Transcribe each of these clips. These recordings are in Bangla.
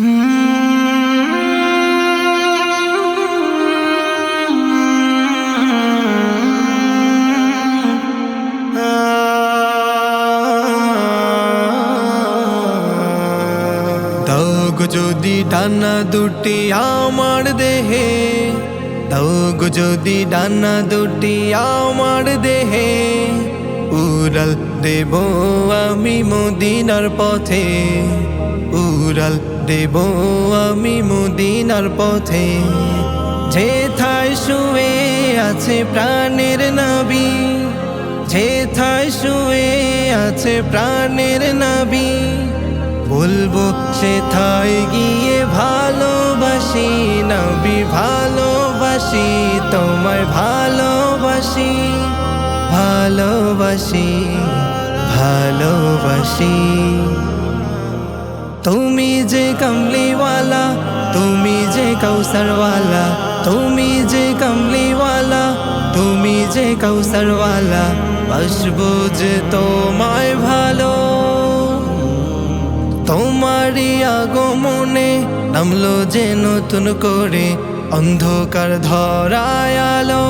যদি ডানা দুটি আমার দেহে, দাগ যদি ডানা দুটি আমার দেহে, উড়াল দেব আমি মদিনার পথে। উড়াল দেব আমি মদিনার পথে। যেথায় শুয়ে আছে প্রাণের নাবি, যে যেথায় শুয়ে আছে প্রাণের নাবি। বলব সেথায় গিয়ে ভালোবাসি, নবী ভালোবাসি, তোমায় ভালোবাসি ভালোবাসি ভালোবাসি। তুমি যে কমলিওয়ালা, তুমি যে কৌসরওয়ালা তুমি যে কমলিওয়ালা, তুমি যে কৌসরওয়ালা যে তোমায় ভালো। তোমারই আগমনে নামলো যে নতুন করে, অন্ধকার ধরায় আলো।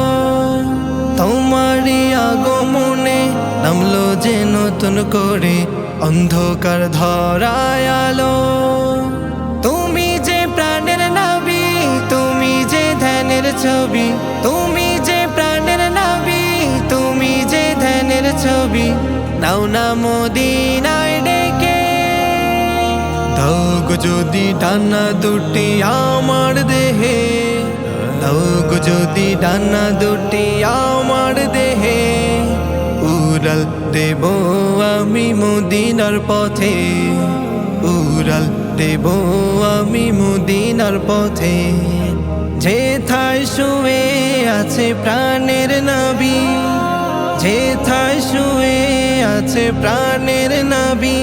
তোমারই আগমনে নামলো যে নতুন করে অন্ধকার ধরায় আলো। তুমি যে প্রাণের নাবি, তুমি যে ধ্যানের ছবি। তুমি যে প্রাণের নাবি, তুমি যে ধ্যানের ছবি। নাও না মদিনায় ডেকে। দাগ যদি ডানা দুটি আমার দেহে। দাগ যদি ডানা দুটি দেব আমি মদিনার পথে। উড়াল দেব আমি মদিনার পথে। যেথায় শুয়ে আছে প্রাণের নাবি যেথায় শুয়ে আছে প্রাণের নাবি।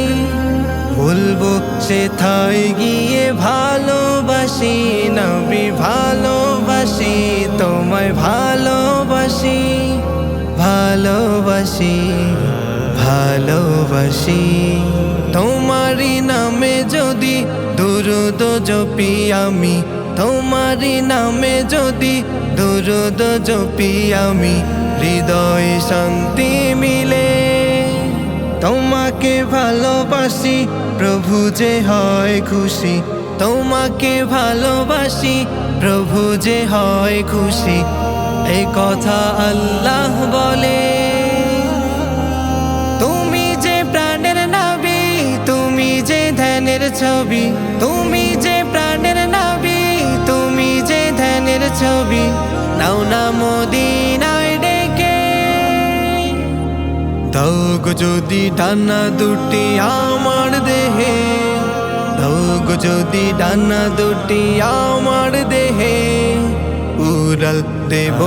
বলব সেথায় গিয়ে ভালোবাসি, নবী ভালোবাসি, তোমায় ভালোবাসি। ভালোবাসি ভালোবাসি। তোমারই নামে যদি দুরুদ জপি আমি, তোমারই নামে যদি দুরুদ জপি আমি, হৃদয় শান্তি মিলে। তোমাকে ভালোবাসি, প্রভু যে হয় খুশি। তোমাকে ভালোবাসি, প্রভু যে হয় খুশি। এই কথা আল্লাহ বলে। ছবি, তুমি যে প্রাণের নাবি, তুমি যে ধ্যানের ছবি, নাও না মদিনায় ডেকে। দাগ যদি ডানা দুটি আমার দেহে দাগ যদি ডানা দুটি আমার দেহে, উড়াল দেব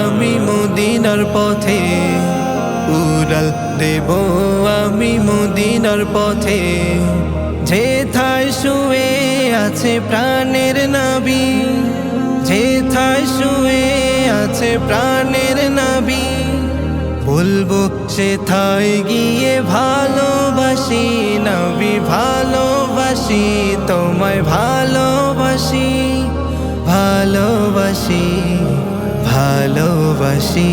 আমি মদিনার পথে, উড়াল দেব আমি মদিনার পথে। যেথায় শুয়ে আছে প্রাণের নাবি, যে যেথায় শুয়ে আছে প্রাণের নাবি, বলব সেথায় গিয়ে ভালোবাসি, নবী ভালোবাসি, তোমায় ভালোবাসি ভালোবাসি ভালোবাসি।